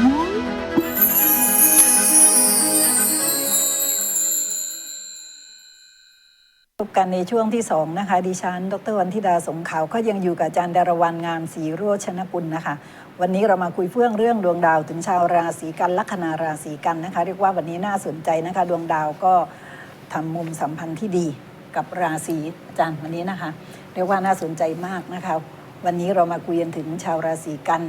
พบกันในช่วงที่สองนะคะ ดิฉัน ดรวันธิดาสงขาวก็ยังอยู่กับอาจารย์ดารวันงามศรีโรชนกุลนะคะ วันนี้เรามาคุยเฟื่องเรื่องดวงดาวถึงชาวราศีกันลัคนาราศีกันนะคะ เรียกว่าวันนี้น่าสนใจนะคะ ดวงดาวก็ทำมุมสัมพันธ์ที่ดีกับราศีอาจารย์วันนี้นะคะ เรียกว่าน่าสนใจมากนะคะ วันนี้เรามาคุยกันถึงชาวราศีกัน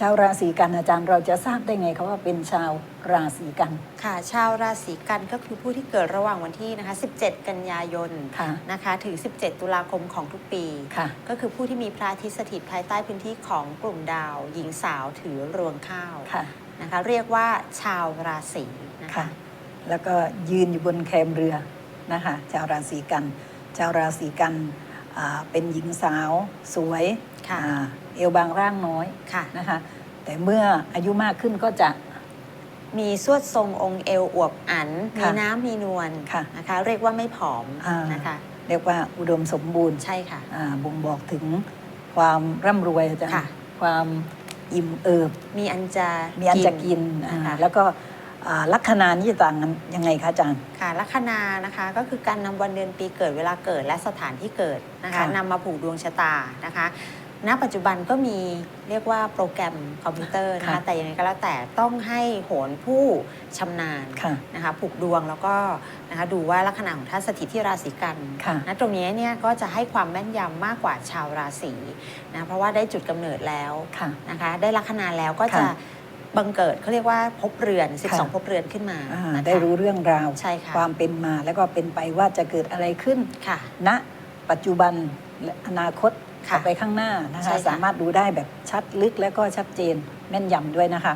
ชาวราศีกันอาจารย์เราจะทราบได้ไงคะว่าเป็นชาวราศีกัน ค่ะ ชาวราศีกันก็คือผู้ที่เกิดระหว่างวันที่นะคะ 17 กันยายนค่ะนะคะถึง 17 ตุลาคมของทุกปีค่ะ ก็คือผู้ที่มีพระอาทิตย์สถิตภายใต้พื้นที่ของกลุ่มดาว หญิงสาวถือรวงข้าวค่ะนะคะ เรียกว่าชาวราศีนะคะค่ะแล้วก็ยืนอยู่บนแคมเรือนะคะ ชาวราศีกัน ชาวราศีกัน อ่าเป็นหญิงสาวสวยค่ะ อ่าเอวบางร่างน้อยค่ะ นะคะ แต่เมื่ออายุมากขึ้นก็จะ มีสวดทรงองค์เอวอวบอัน มีค่ะน้ำมีนวลค่ะนะคะ เรียกว่าไม่ผอมอ่าน นะคะ เรียกว่าอุดมสมบูรณ์ใช่ค่ะ อ่าบ่งบอกถึงความร่ำรวยอาจารค่ะ ย์ความอิ่มเอิบ มีอันจะ มีอันจะกินอ่านะคะแล้วก็อ่า ลัคนานี่จะต่างกันยังไงคะอาจารย์ ค่ะลัคนานะคะก็คือการนำวันเดือนปีเกิดเวลาเกิดและสถานที่เกิดนะคะค่ะ นำมาผูกดวงชะตานะคะ ณ ปัจจุบันก็มีเรียกว่าโปรแกรมคอมพิวเตอร์นะคะแต่ยังไงก็แล้วแต่ต้องให้โหนผู้ชำนาญค่ะ นะคะผูกดวงแล้วก็นะคะดูว่าลัคนาของท่านสถิตที่ราศีกันค่ะ นะตรงนี้เนี่ยก็จะให้ความแม่นยำมากกว่าชาวราศีนะเพราะว่าได้จุดกำเนิดแล้ว ค่ะ นะคะได้ลัคนาแล้วก็จะค่ะ บังเกิดเขาเรียกว่าภพเรือน ค่ะ 12ภพเรือนขึ้นมาอ่านะคะ ได้รู้เรื่องราว ใช่ค่ะ ความเป็นมาแล้วก็เป็นไปว่าจะเกิดอะไรขึ้น ค่ะ ณ ปัจจุบันและอนาคตค่ะต่อไปข้างหน้านะใช่คะค่ะ สามารถดูได้แบบชัดลึกและก็ชัดเจนแม่นยำด้วยนะคะ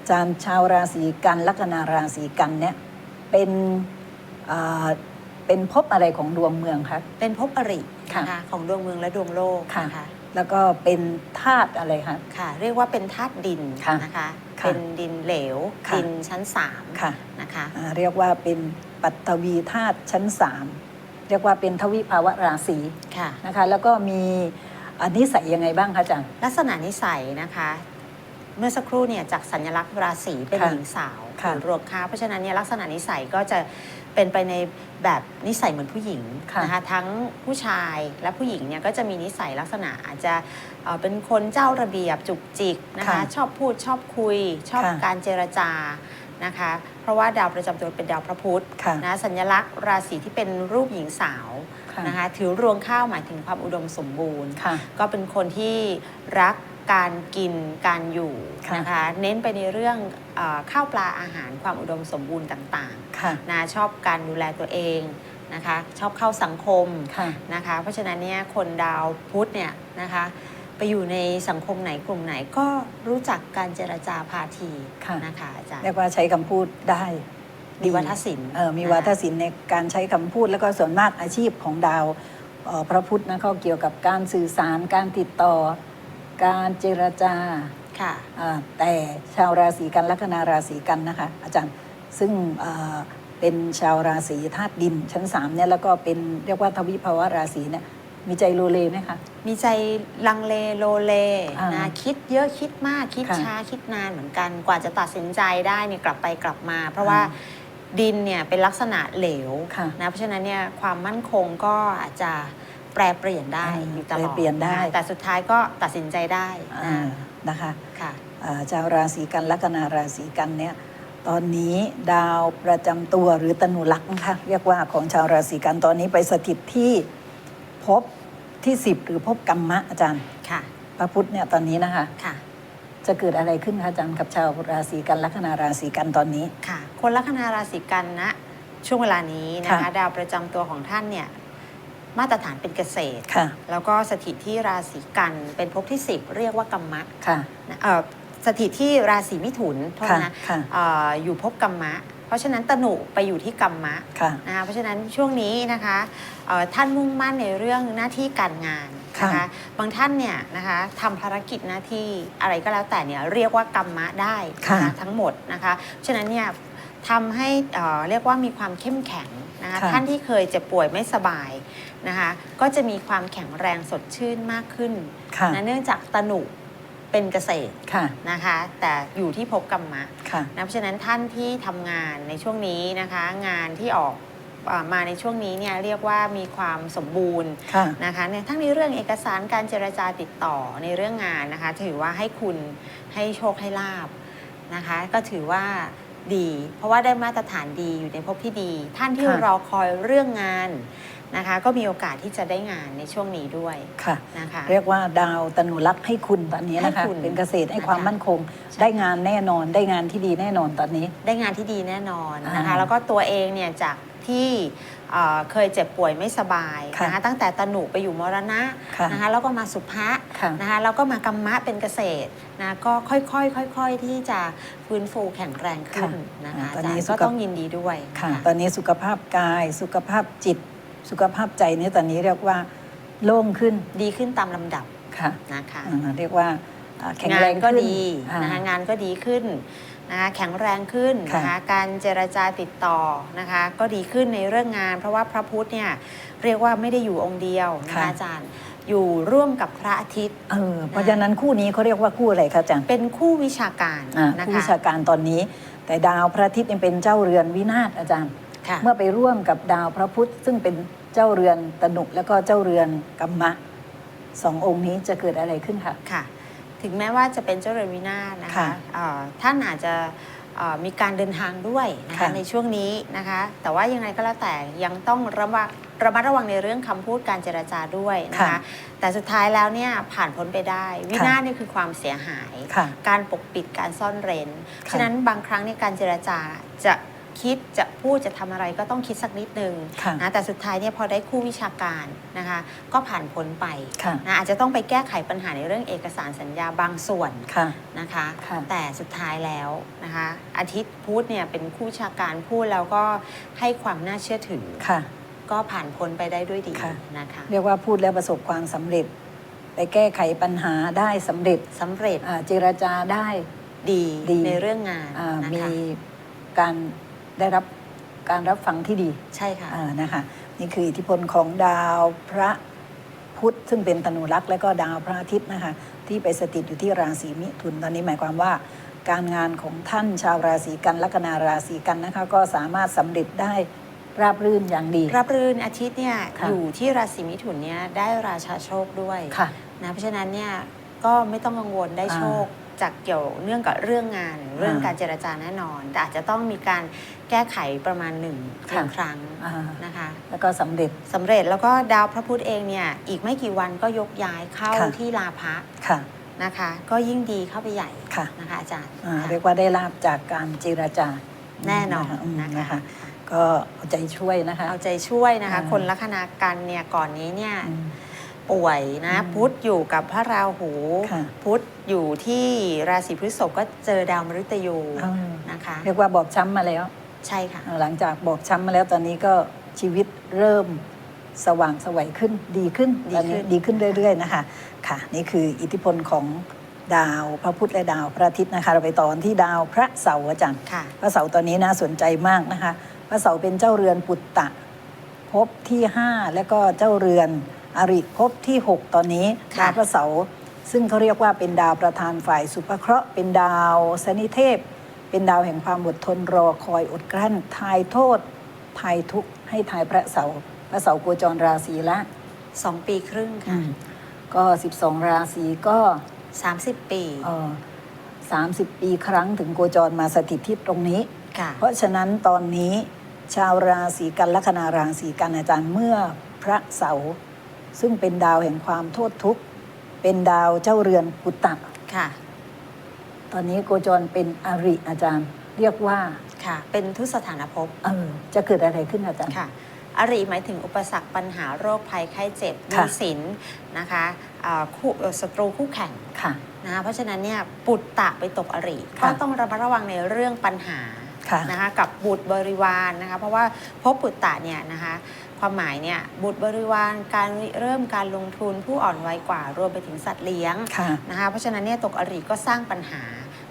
อาจารย์ชาวราศีกันลัคนาราศีกันเนี่ยเป็นอ่าเป็นภพอะไรของดวงเมืองคะ เป็นภพอริค่ะนะคะของดวงเมืองและดวงโลกค่ะ นะคะ แล้วก็เป็นธาตุอะไรคะ ค่ะ เรียกว่าเป็นธาตุดินค่ะนะคะ ค่ะเป็นดินเหลว ค่ะ ดินชั้นสามค่ะนะคะ อ่าเรียกว่าเป็นปัตตวีธาตุชั้นสามเรียกว่าเป็นทวิภาวะราศีค่ะ นะคะ แล้วก็มีอันนิสัยยังไงบ้างคะอาจารย์ ลักษณะนิสัยนะคะ เมื่อสักครู่เนี่ยจากสัญลักษณ์ราศีเป็นค่ะหญิงสาวค่ะ หรือรวมค้าเพราะฉะนั้นเนี่ยลักษณะนิสัยก็จะเป็นไปใน แบบนิสัยเหมือนผู้หญิงค่ะนะคะทั้งผู้ชายและผู้หญิงเนี่ยก็จะมีนิสัยลักษณะอาจจะเอ่อเป็นคนเจ้าระเบียบจุกจิกนะคะค่ะชอบพูดชอบคุย ชอบค่ะการเจรจานะคะเพราะว่าดาวประจำตัวเป็นดาวพระพุธค่ะนะสัญลักษณ์ราศีที่เป็นรูปหญิงสาวค่ะนะคะถือรวงข้าวหมายถึงความอุดมสมบูรณ์ค่ะก็เป็นคนที่รัก การกินการอยู่ค่ะนะคะเน้นไปในเรื่องเออข้าวปลาอาหารความอุดมสมบูรณ์ต่างค่ะ ๆนะชอบการดูแลตัวเองนะคะชอบเข้าสังคม ค่ะ นะคะเพราะฉะนั้นเนี่ยคนดาวพุธเนี่ยนะคะไปอยู่ในสังคมไหนกลุ่มไหนก็รู้จักการเจรจาพาทีค่ะ นะคะอาจารย์เรียกว่าใช้คำพูดได้มีวัฒนศิลป์เออมีนะคะวัฒนศิลป์ในการใช้คำพูดแล้วก็ส่วนมากอาชีพของดาวเอ่อพระพุทธนะเขาเกี่ยวกับการสื่อสารการติดต่อ การเจรจาค่ะอ่าแต่ชาวราศีกันลัคนาราศีกันนะคะ อาจารย์ซึ่งเอ่อเป็นชาวราศีธาตุดินชั้นสามเนี่ยแล้วก็เป็นเรียกว่าทวิภาวะราศีเนี่ยมีใจโลเลไหมคะ มีใจลังเลโลเลอ่านะคิดเยอะคิดมากคิดค่ะช้าคิดนานเหมือนกันกว่าจะตัดสินใจได้เนี่ยกลับไปกลับมา เพราะว่าอ่าดินเนี่ยเป็นลักษณะเหลวค่ะ นะเพราะฉะนั้นเนี่ยความมั่นคงก็อาจจะ แปรเปลี่ยนได้อ่าอยู่ตลอดแปรเปลี่ยนได้ะคะแต่สุดท้ายก็ตัดสินใจได้อ่านะนะคะค่ะอ่าชาวราศีกันลัคนาราศีกันเนี่ยตอนนี้ดาวประจำตัวหรือตนุลักษณ์นะคะเรียกว่าของชาวราศีกันตอนนี้ไปสถิตที่ภพที่10หรือภพกรรมะอาจารย์ค่ะ พระพุทธเนี่ยตอนนี้นะคะค่ะ จะเกิดอะไรขึ้นคะอาจารย์กับชาวราศีกันลัคนาราศีกันตอนนี้ค่ะ คนลัคนาราศีกันนะช่วงเวลานี้นะคะค่ะดาวประจำตัวของท่านเนี่ย มาตรฐานเป็นเกษตร ค่ะ แล้วก็สถิตที่ราศีกันเป็นภพที่ 10 เรียกว่ากรรมะค่ะ นะเอ่อสถิตที่ราศีมิถุนโทษค่ะ นะค่ะ เอออยู่ภพกรรมะ เพราะฉะนั้นตนุไปอยู่ที่กรรมะค่ะ นะคะเพราะฉะนั้นช่วงนี้นะคะเอ่อท่านมุ่งมั่นในเรื่องหน้าที่การงานนะคะค่ะบางท่านเนี่ยนะคะทำภารกิจหน้าที่อะไรก็แล้วแต่เนี่ยเรียกว่ากรรมะได้ค่ะนะคะทั้งหมดนะคะฉะนั้นเนี่ยทำให้เอ่อเรียกว่ามีความเข้มแข็งนะคะค่ะ ท่านที่เคยเจ็บป่วยไม่สบาย นะคะก็จะมีความแข็งแรงสดชื่นมากขึ้นค่ะนะเนื่องจากตนุเป็นเกษตรค่ะ นะคะ แต่อยู่ที่ภพกรรมะค่ะ นะเพราะฉะนั้นท่านที่ทำงานในช่วงนี้นะคะ งานที่ออกอามาในช่วงนี้เนี่ยเรียกว่ามีความสมบูรณ์ ค่ะ นะคะเนี่ยทั้งในเรื่องเอกสารการเจรจาติดต่อในเรื่องงานนะคะ ถือว่าให้คุณให้โชคให้ลาบนะคะ ก็ถือว่าดี เพราะว่าได้มาตรฐานดีอยู่ในภพที่ดี ท่านที่ค่ะรอคอยเรื่องงาน นะคะ ก็มีโอกาสที่จะได้งานในช่วงนี้ด้วยค่ะนะคะ เรียกว่าดาวตนุรักษ์ให้คุณตอนนี้นะคะ ให้คุณเป็นเกษตรให้ความนะคะมั่นคง ใช่ ได้งานแน่นอนได้งานที่ดีแน่นอนตอนนี้ ได้งานที่ดีแน่นอนนะคะ อ่าแล้วก็ตัวเองเนี่ยจากที่เอ่อเคยเจ็บป่วยไม่สบายค่ะนะคะตั้งแต่ตะหนุไปอยู่มรณะค่ะนะคะแล้วก็มาสุภะค่ะนะคะแล้วก็มากรรมะเป็นเกษตรนะก็ค่อยๆค่อย ๆ ที่จะฟื้นฟูแข็งแรงขึ้นค่ะนะคะอ่าตอนอาจารนี้ย์สุก็ขต้องยินดีด้วยค่ะค่ะ ตอนนี้สุขภาพกายสุขภาพจิต สุขภาพใจเนี่ยตอนนี้เรียกว่าโล่งขึ้นดีขึ้นตามลำดับค่ะนะคะอ่าเรียกว่าอ่าแข็งงาแรนงก็ขึ้นดีอ่า นะคะงานก็ดีขึ้นนะคะแข็งแรงขึ้นค่ะนะคะการเจรจาติดต่อนะคะก็ดีขึ้นในเรื่องงาน เพราะว่าพระพุธเนี่ยเรียกว่าไม่ได้อยู่องค์เดียวนะคะอาจารย์อยู่ร่วมกับพระอาทิตย์ เออเพราะฉะนั้นคู่นี้เขาเรียกว่าคู่อะไรคะอาจารย์เป็นคู่วิชาการอ่านะคู่คะวิชาการตอนนี้ แต่ดาวพระอาทิตย์ยังเป็นเจ้าเรือนวินาศอาจารย์ ค่ะเมื่อไปร่วมกับดาวพระพุธซึ่งเป็นเจ้าเรือนตนุแล้วก็เจ้าเรือนกัมมะสององค์นี้จะเกิดอะไรขึ้นคะค่ะ ถึงแม้ว่าจะเป็นเจ้าเรือนวินาศนะคะค่ะเอ่อท่านอาจจะเอ่อมีการเดินทางด้วยนะคะค่ะในช่วงนี้นะคะ แต่ว่ายังไงก็แล้วแต่ยังต้องระมัดระมัดระวังในเรื่องคำพูดการเจรจาด้วยนะคะค่ะแต่สุดท้ายแล้วเนี่ยผ่านพ้นไปได้ วินาศนี่คือความเสียหายค่ะการปกปิดการซ่อนเร้นค่ะฉะนั้นบางครั้งในยการเจรจาจะ คิดจะพูดจะทำอะไรก็ต้องคิดสักนิดนึงค่ะนะแต่สุดท้ายเนี่ยพอได้คู่วิชาการนะคะก็ผ่านพ้นไปค่ะนะอาจจะต้องไปแก้ไขปัญหาในเรื่องเอกสารสัญญาบางส่วนค่ะนะคะค่ะแต่สุดท้ายแล้วนะคะอาทิตย์พุธเนี่ยเป็นคู่วิชาการพูดแล้วก็ให้ความน่าเชื่อถือค่ะก็ผ่านพ้นไปได้ด้วยดีค่ะนะคะเรียกว่าพูดแล้วประสบความสำเร็จไปแก้ไขปัญหาได้สำเร็จสำเร็จอ่าเจรจาได้ดีดีในเรื่องงานอ่านะมีคะการ ได้รับการรับฟังที่ดีใช่ค่ะ อ่านะคะนี่คืออิทธิพลของดาวพระพุธซึ่งเป็นตนุรักษ์และก็ดาวพระอาทิตย์นะคะที่ไปสถิตอยู่ที่ราศีมิถุนตอนนี้หมายความว่า การงานของท่านชาวราศีกันลัคนาราศีกันนะคะก็สามารถสำเร็จได้ราบรื่นอย่างดี รับรื่นอาทิตย์เนี่ยค่ะ อยู่ที่ราศีมิถุนเนี่ยได้ราชาโชคด้วยค่ะ นะเพราะฉะนั้นเนี่ยก็ไม่ต้องกังวลได้อ่าโชค จากเกี่ยวเนื่องกับเรื่องงานเรื่องอ่าการเจรจาแน่นอน แต่อาจจะต้องมีการแก้ไขประมาณหนึ่งหค่ะนึ่งครั้งอ่านะคะ แล้วก็สำเร็จ สำเร็จแล้วก็ดาวพระพุธเองเนี่ยอีกไม่กี่วันก็ยกย้ายเข้าค่ะ ที่ลาภะค่ะ นะคะ ก็ยิ่งดีเข้าไปใหญ่ค่ะนะคะอาจารย์อ่าค่ะ เรียกว่าได้ลาบจากการเจรจาแน่นอนมนะนะคะคะ ก็เอาใจช่วยนะคะ เอาใจช่วยนะคะ อ่า คนลัคนากันเนี่ยก่อนนี้เนี่ย อืม ป่วยนะอืมพุธอยู่กับพระราหู ค่ะ พุธอยู่ที่ราศีพฤษภก็เจอดาวมฤตยูอ่านะคะ เรียกว่าบอบช้ำมาแล้ว ใช่ค่ะ หลังจากบอบช้ำมาแล้วตอนนี้ก็ชีวิตเริ่มสว่างไสวัยขึ้นดีขึ้นดีตอนนี้ขึ้น ดีขึ้นเรื่อย ๆ นะคะ ค่ะ นี่คืออิทธิพลของดาวพระพุธและดาวพระอาทิตย์นะคะ เราไปต่อกันที่ดาวพระเสาร์อาจารย์ ค่ะ พระเสาร์ตอนนี้น่าสนใจมากนะคะ พระเสาร์เป็นเจ้าเรือนปุตตะภพที่ 5 แล้วก็เจ้าเรือน อริภพที่ 6 ตอนนี้ค่ะดาวพระเสาร์ซึ่งเขาเรียกว่าเป็นดาวประธานฝ่ายสุภเคราะห์ เป็นดาวสนิเทพ เป็นดาวแห่งความอดทนรอคอยอดกลั้น ทายโทษ ทายทุกข์ให้ทายพระเสาร์พระเสาร์โคจรราศีละสองปีครึ่งอืค่ะมก็ 12 ราศีก็สามสิบปีเอ่อ30 ปีครั้งถึงโคจรมาสถิตที่ตรงนี้ค่ะเพราะฉะนั้นตอนนี้ชาวราศีกันลัคนาราศีกันอาจารย์เมื่อพระเสาร์ ซึ่งเป็นดาวแห่งความโทษทุกข์ เป็นดาวเจ้าเรือนปุตตะค่ะ ตอนนี้โคจรเป็นอริอาจารย์ เรียกว่าค่ะ เป็นทุสถานภพเออจะเกิดอะไรขึ้นอาจารย์ค่ะอริหมายถึงอุปสรรคปัญหาโรคภัยไข้เจ็บหค่ะนี้สินนะคะอ่าคู่เอ่อศัตรูคู่แข่งค่ะนะคะเพราะฉะนั้นเนี่ยปุตตะไปตกอริค่ะก็ต้องระมัดระวังในเรื่องปัญหาค่ะนะคะกับบุตรบริวารนะคะเพราะว่าพบปุตตะเนี่ยนะคะ ความหมายเนี่ยบุตรบริวารการริเริ่มการลงทุนผู้อ่อนวัยกว่ารวมไปถึงสัตว์เลี้ยงค่ะนะคะเพราะฉะนั้นเนี่ยตกอริก็สร้างปัญหา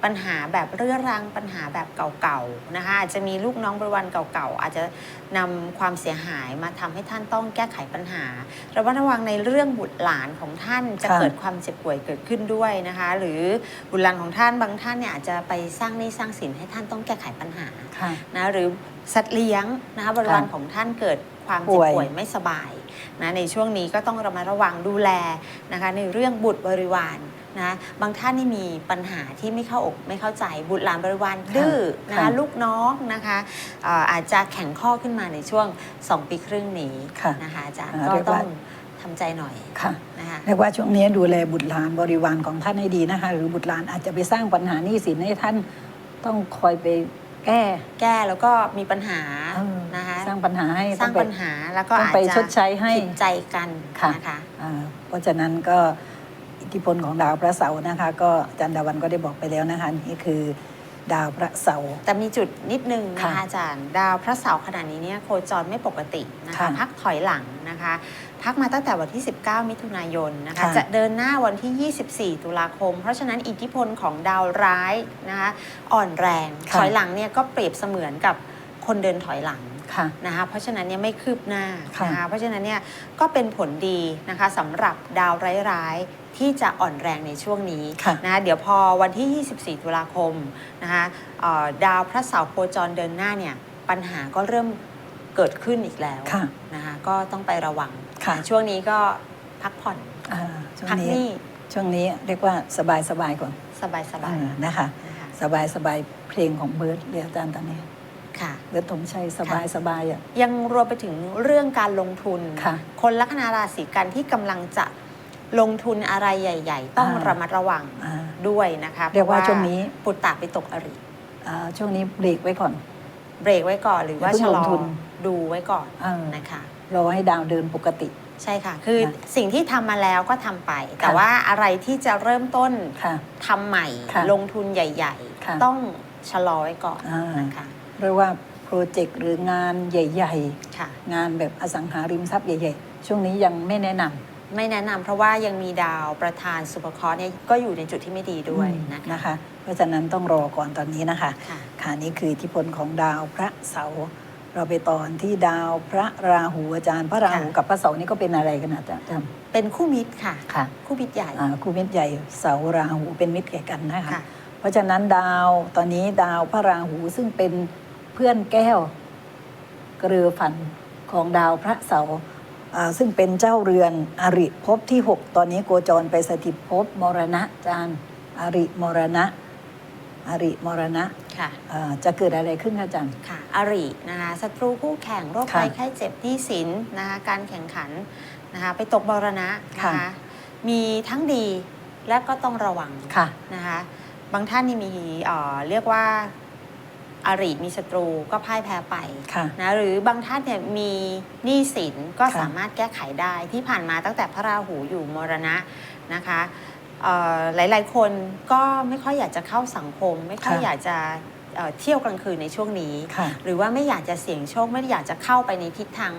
ปัญหาแบบเรื้อรังปัญหาแบบเก่าๆนะคะอาจจะมีลูกน้องบริวารเก่าๆอาจจะนำความเสียหายมาทำให้ท่านต้องแก้ไขปัญหาระมัดระวังในเรื่องบุตรหลานของท่านจะค่ะเกิดความเจ็บป่วยเกิดขึ้นด้วยนะคะ หรือบุตรหลานของท่านบางท่านเนี่ยอาจจะไปสร้างหนี้สร้างสินให้ท่านต้องแก้ไขปัญหาค่ะนะหรือสัตว์เลี้ยงนะคะบริวารค่ะของท่านเกิด ความเจ็บป่วยป่วยไม่สบายนะในช่วงนี้ก็ต้องระมัดระวังดูแลนะคะในเรื่องบุตรบริวารนะบางท่านนี่มีปัญหาที่ไม่เข้าอกไม่เข้าใจบุตรหลานบริวารดื้อนะคะค่ะลูกน้องนะคะเอ่ออาจจะแข็งข้อขึ้นมาในช่วง 2 ปีครึ่งนี้ค่ะนะคะอาจารย์อ่าก็เรียกต้ว่าองทำใจหน่อยค่ะนะคะเรียกว่าช่วงนี้ดูแลบุตรหลานบริวารของท่านให้ดีนะคะ หรือบุตรหลานอาจจะไปสร้างปัญหาหนี้สินให้ท่านต้องคอยไปแก้แก้แล้วก็มีปัญหาเออ นะคะสร้างปัญหาให้สร้างต้องไปปัญหาแล้วก็ต้องอาจไปจะชดใช้ให้ผิดใจกันค่ะนะคะอ่าเพราะฉะนั้นก็อิทธิพลของดาวพระเสาร์นะคะ ก็อาจันดาวันก็ได้บอกไปแล้วนะคะนี่คือดาวพระเสาร์แต่มีจุดนิดนึงนะคะค่ะอาจารย์ ดาวพระเสาร์ขณะนี้เนี่ยโคจรไม่ปกตินะคะค่ะพักถอยหลังนะคะพักมาตั้งแต่วันที่ 19 มิถุนายนนะคะค่ะจะเดินหน้าวันที่ 24 ตุลาคม เพราะฉะนั้นอิทธิพลของดาวร้ายนะคะอ่อนแรงค่ะถอยหลังเนี่ยก็เปรียบเสมือนกับคนเดินถอยหลัง ค่ะนะคะเพราะฉะนั้นเนี่ยไม่คืบหน้าค่ะนะคะเพราะฉะนั้นเนี่ยก็เป็นผลดีนะคะสำหรับดาวร้ายๆที่จะอ่อนแรงในช่วงนี้ค่ะนะคะเดี๋ยวพอวันที่ 24 ตุลาคมนะคะเอ่อดาวพระเสาร์โคจรเดินหน้าเนี่ยปัญหาก็เริ่มเกิดขึ้นอีกแล้วค่ะนะคะก็ต้องไประวังค่ะช่วงนี้ก็พักผ่อนอ่าช่วงพักหนี้นี้ช่วงนี้เรียกว่าสบายสบายๆก่อน สบายสบายอ่านะคะนะคะ สบายสบายๆเพลงของเบิร์ดเรียกอาจารย์ตอนนี้ ค่ะเบิร์ดธงชัยสบายสบายอะ ยังรวมไปถึงเรื่องการลงทุนค่ะ คนลัคนาราศีกันที่กำลังจะลงทุนอะไรใหญ่ ๆ ต้องอ่า ระมัดระวังอ่า ด้วยนะคะเรียกว่าพะช่วงนี้ ปุตตะไปตกอริ อ่าช่วงนี้เบรกไว้ก่อน เบรกไว้ก่อนหรือว่าอย่าเพิ่ชะงลลองทุนดูไว้ก่อนเออ นะคะ รอให้ดาวเดินปกติ ใช่ค่ะ คือนะสิ่งที่ทำมาแล้วก็ทำไป แต่ค่ะ ว่าอะไรที่จะเริ่มต้นค่ะ ทำใหม่ ค่ะลงทุนใหญ่ ค่ะ ๆ ต้องชะลอไว้ก่อนอ่านนะคะ เรียกว่าโปรเจกต์หรืองานใหญ่ ค่ะ ๆ งานแบบอสังหาริมทรัพย์ใหญ่ ๆ ช่วงนี้ยังไม่แนะนำ ไม่แนะนำเพราะว่ายังมีดาวประธานสุภเคราะห์เนี่ยก็อยู่ในจุดที่ไม่ดีด้วยอืมนะคะนะคะ เพราะฉะนั้นต้องรอก่อนตอนนี้นะคะ ค่ะ ค่ะนี่คืออิทธิพลของดาวพระเสาร์เราไปตอนที่ดาวพระราหูอาจารย์ พระราหูค่ะ กับพระเสาร์นี่ก็เป็นอะไรกันอาจารย์เป็นคู่มิตรค่ะ ค่ะคู่มิตรใหญ่ อ่าคู่มิตรใหญ่เสาร์ราหูเป็นมิตรแก่กันนะคะ ค่ะ เพราะฉะนั้นดาวตอนนี้ดาวพระราหูซึ่งเป็น เพื่อนแก้วกระเรือฝันของดาวพระเสาร์อ่าซึ่งเป็นเจ้าเรือนอริภพที่ 6 ตอนนี้โกจรไปสถิตภพมรณะจารย์อริมรณะอริมรณะค่ะอ่าจะเกิดอะไรขึ้นคะอาจารย์ค่ะ อรินะคะศัตรูคู่แข่งโรคค่ะภัยไข้เจ็บหนี้สินนะคะการแข่งขันนะคะไปตกบรณะนะค่ะคะมีทั้งดีและก็ต้องระวังค่ะนะคะบางท่านนี่มีเอ่อเรียกว่า อาริมีศัตรูก็พ่ายแพ้ไปค่ะนะหรือบางท่านเนี่ยมีหนี้สินก็ค่ะสามารถแก้ไขได้ที่ผ่านมาตั้งแต่พระราหูอยู่มรณะนะคะเอ่อหลายๆ คนก็ไม่ค่อยอยากจะเข้าสังคม ไม่ค่อยค่ะ อยากจะเอ่อเที่ยวกลางคืนในช่วงนี้ ค่ะ หรือว่าไม่อยากจะเสี่ยงโชคไม่ได้อยากจะเข้าไปในทิศทาง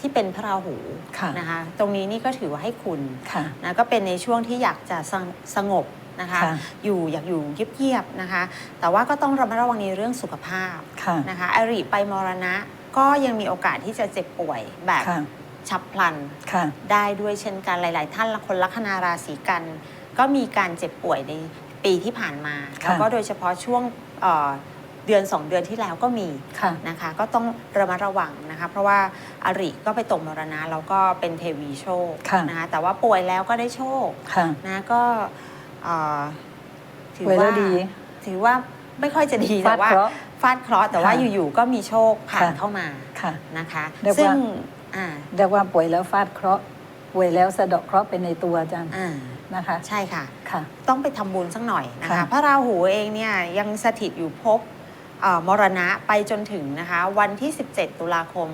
ที่เป็นพระราหูค่ะ นะคะตรงนี้นี่ก็ถือว่าให้คุณค่ะ นะก็เป็นในช่วงที่อยากจะสงสงบ นะคะ ค่ะอยู่อยากอยู่เงียบๆนะคะ แต่ว่าก็ต้องระมัดระวังในเรื่องสุขภาพค่ะนะคะอริไปมรณะก็ยังมีโอกาสที่จะเจ็บป่วยแบบค่ะฉับพลัน ค่ะได้ด้วยเช่นกันหลาย ๆ ท่านละคนลัคนาราศีกัน ก็มีการเจ็บป่วยในปีที่ผ่านมาค่ะแล้วก็โดยเฉพาะช่วงเอ่อเดือน 2 เดือนที่แล้วก็มีค่ะ นะคะ ก็ต้องระมัดระวังนะคะ เพราะว่าอริก็ไปตกมรณะแล้วก็เป็นเทวีโชคค่ะ นะคะแต่ว่าป่วยแล้วก็ได้โชคค่ะ นะก็ เอ่อถือป่วยแล้ว่าวดีถือว่าไม่ค่อยจะดีฟาแต่ดว่าเคราะห์ฟาดเคราะห์แต่ว่าค่ะอยู่ๆก็มีโชคผ่านค่ะ เข้ามาค่ะ นะคะ เรียกว่า ซึ่งอ่าเรียกว่าป่วยแล้วฟาดเคราะห์ป่วยแล้วสะเดาะเคราะห์เป็นในตัวอาจารย์อ่านะคะ ใช่ค่ะ ค่ะ ต้องไปทำบุญสักหน่อยนะคะ ค่ะ พระราหูเองเนี่ยยังสถิตอยู่ภพเอ่อมรณะไปจนถึงนะคะ วันที่ 17 ตุลาคม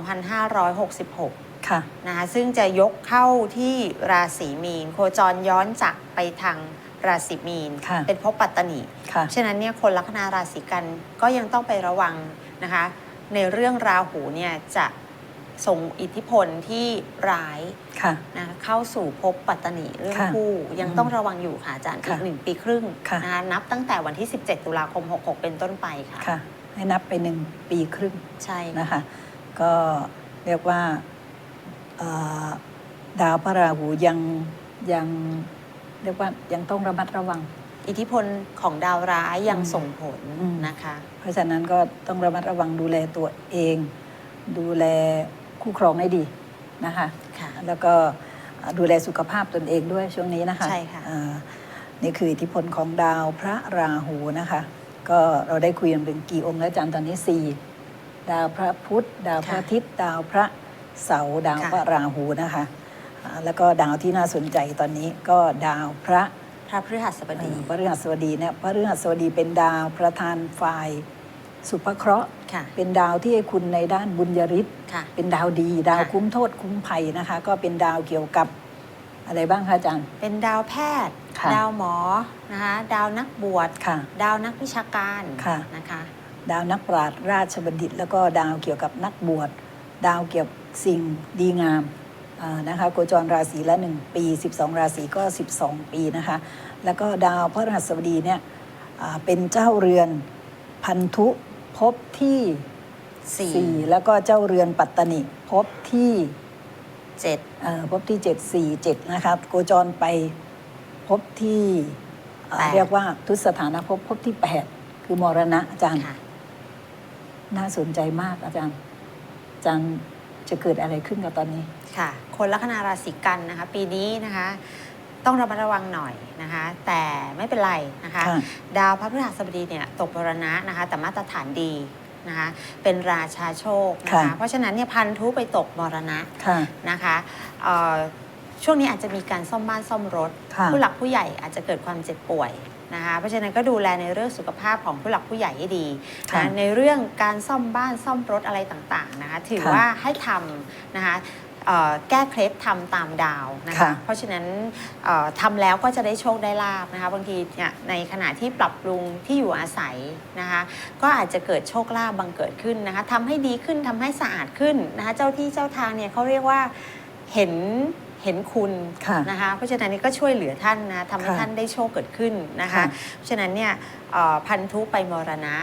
2566 ค่ะนะคะซึ่งจะยกเข้าที่ราศีมีน โคจรย้อนจากไปทางราศีมีน ค่ะเป็นภพปัตตนีค่ะฉะนั้นเนี่ยคนลัคนาราศีกันก็ยังต้องไประวังนะคะ ในเรื่องราหูเนี่ยจะส่งอิทธิพลที่ร้ายค่ะ นะคะเข้าสู่ภพปัตตนิเรื่องค่ะคู่ยังอืมต้องระวังอยู่ค่ะอาจารย์อีค่ะกหนึ่งปีครึ่งค่ะ นะคะนับตั้งแต่วันที่ 17 ตุลาคม 66 เป็นต้นไปค่ะ ค่ะ ให้นับไปหนึ่งปีครึ่งใช่ นะคะ ก็เรียกว่าเอ่อ ดาวพระราหูยังยังเรียกว่ายังต้องระมัดระวัง อิทธิพลของดาวร้ายยังอืมส่งผลอืมนะคะ เพราะฉะนั้นก็ต้องระมัดระวังดูแลตัวเอง ดูแลคู่ครองให้ดีนะคะค่ะแล้วก็ดูแลสุขภาพตนเองด้วยช่วงนี้นะคะใช่ค่ะอ่านี่คืออิทธิพลของดาวพระราหูนะคะ ก็เราได้คุยกันเป็นกี่องค์แล้วอาจารย์ตอนนี้สี่ดาวพระพุธดาวพระอาทิตย์ดาวพระ เสาร์ดาวพระราหูนะคะอ่าแล้วก็ดาวที่น่าสนใจตอนนี้ก็ดาวพระพระพฤหัสบดีพระฤหัสบดีเนี่ยพระฤหัสบดีเป็นดาวประธานฝ่ายสุภเคราะห์ ค่ะ เป็นดาวที่ให้คุณในด้านบุญยริศค่ะ เป็นดาวดี ดาวค่ะ คุ้มโทษคุ้มภัยนะคะ ก็เป็นดาวเกี่ยวกับอะไรบ้างคะอาจารย์ เป็นดาวแพทย์ ค่ะ ดาวหมอนะคะดาวนักบวช ค่ะ ดาวนักวิชาการค่ะ นะคะ ดาวนักปราชญ์ราชบัณฑิต แล้วก็ดาวเกี่ยวกับนักบวช ดาวเกี่ยวกับ สิ่งดีงามอ่านะคะโคจรราศีละ 1 ปี 12 ราศีก็ 12 ปีนะคะ แล้วก็ดาวพระรหัสบดีเนี่ยอ่าเป็นเจ้าเรือนพันธุภพที่สี่สี่แล้วก็เจ้าเรือนปัตตนิภพที่เจ็ดเอ่อภพที่เจ็ดสี่เจ็ดนะคะโคจรไปภพที่เอ่อแปดเรียกว่าทุสถานภพภพที่แปดคือมรณะอาจารย์ค่ะน่าสนใจมากอาจารย์อาจารย์ จะเกิดอะไรขึ้นกับตอนนี้ ค่ะ คนลัคนาราศีกันนะคะ ปีนี้นะคะ ต้องระมัดระวังหน่อยนะคะ แต่ไม่เป็นไรนะคะ ค่ะ ดาวพระพฤหัสบดีเนี่ยตกมรณะนะคะ แต่มาตรฐานดีนะคะ เป็นราชาโชคนะคะ ค่ะ เพราะฉะนั้นเนี่ยพันธุไปตกมรณะ ค่ะ นะคะเอ่อช่วงนี้อาจจะมีการซ่อมบ้านซ่อมรถ ค่ะผู้หลักผู้ใหญ่อาจจะเกิดความเจ็บป่วย นะคะเพราะฉะนั้นก็ดูแลในเรื่องสุขภาพของผู้หลักผู้ใหญ่ให้ดีค่ะนะในเรื่องการซ่อมบ้านซ่อมรถอะไรต่างๆนะคะถือค่ะว่าให้ทำนะคะเอ่อแก้เคล็ดทำตามดาวนะคะค่ะเพราะฉะนั้นเอ่อทำแล้วก็จะได้โชคได้ลาบนะคะ บางทีเนี่ยในขณะที่ปรับปรุงที่อยู่อาศัยนะคะ ก็อาจจะเกิดโชคลาภบังเกิดขึ้นนะคะทำให้ดีขึ้นทำให้สะอาดขึ้นนะคะ เจ้าที่เจ้าทางเนี่ยเขาเรียกว่าเห็น เห็นคุณค่ะนะคะ เพราะฉะนั้นนี่ก็ช่วยเหลือท่านนะทำให้ค่ะท่านได้โชคเกิดขึ้นนะคะ ค่ะเพราะฉะนั้นเนี่ยเอ่อพันธุไปมรณะ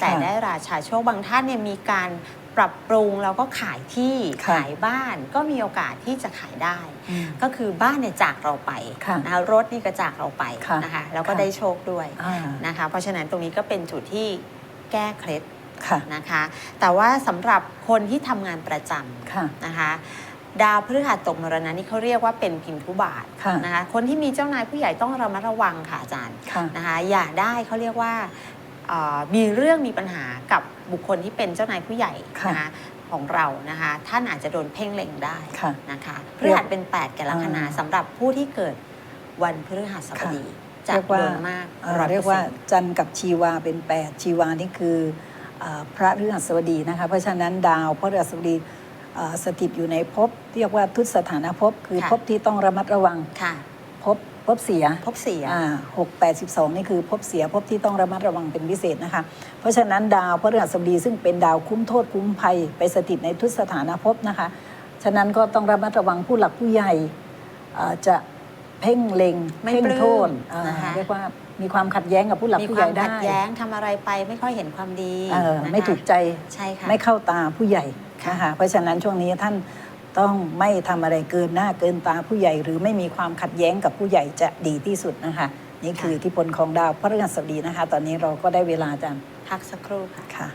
แต่ค่ะได้ราชาโชคบางท่านเนี่ยมีการปรับปรุงแล้วก็ขายที่ค่ะ ขายบ้านก็มีโอกาสที่จะขายได้ อืม ก็คือบ้านเนี่ยจากเราไปค่ะนะคะรถนี่ก็จากเราไปค่ะนะคะแล้วก็ค่ะ ได้โชคด้วยอ่านะคะเพราะฉะนั้นตรงนี้ก็เป็นจุดที่แก้เคล็ดค่ะนะคะ แต่ว่าสำหรับคนที่ทำงานประจค่ะำนะคะ ดาวพฤหัสตกมรณะนี่เขาเรียกว่าเป็นพินทุบาทค่ะนะคะคนที่มีเจ้านายผู้ใหญ่ต้องระมัดระวังค่ะอาจารย์ค่ะ นะคะอย่าได้เขาเรียกว่าเอ่อมีเรื่องมีปัญหากับบุคคลที่เป็นเจ้านายผู้ใหญ่ค่ะ นะคะของเรานะคะท่านอาจจะโดนเพ่งเล็งได้ค่ะ นะคะพฤหัสเป็น8แก่ลัคนาอ่าสำหรับผู้ที่เกิดวันพฤหัสบดีจะเรียกว่า โดนมากเอ่อ100%เรียกว่าจันทร์กับชีวาเป็นแปดชีวานี่คือเอ่อพระฤหัสบดีนะคะเพราะฉะนั้นดาวพระฤหัสบดีเอ่อ สถิตอยู่ในภพเรียกว่าทุตสถานภพคือค่ะภพที่ต้องระมัดระวังค่ะภพภพเสียพบเสียอ่าหกแปดสิบสองนี่คือภพเสียภพที่ต้องระมัดระวังเป็นพิเศษนะคะ เพราะฉะนั้นดาวพฤหัสบดีซึ่งเป็นดาวคุ้มโทษคุ้มภัย ไปสถิตในทุตสถานภพนะคะ ฉะนั้นก็ต้องระมัดระวังผู้หลักผู้ใหญ่เอ่อจะเพ่งเล็งไม่เพ่งปลื้มโทษอ่านะคะเรียกว่ามีความขัดแย้งกับผู้หลักมีผู้คใหวาญ่มได้ขัดแย้งทำอะไรไปไม่ค่อยเห็นความดีเออนะคะไม่ถูกใจใช่ค่ะไม่เข้าตาผู้ใหญ่ค่ะ นะคะเพราะฉะนั้นช่วงนี้ท่านต้องไม่ทำอะไรเกินหน้าเกินตาผู้ใหญ่ หรือไม่มีความขัดแย้งกับผู้ใหญ่จะดีที่สุดนะคะ นี่คืออิทธิพลของดาวพฤหัสบดีนะคะ ตอนนี้เราก็ได้เวลาอาจารย์พักสักครู่ค่ะค่ะ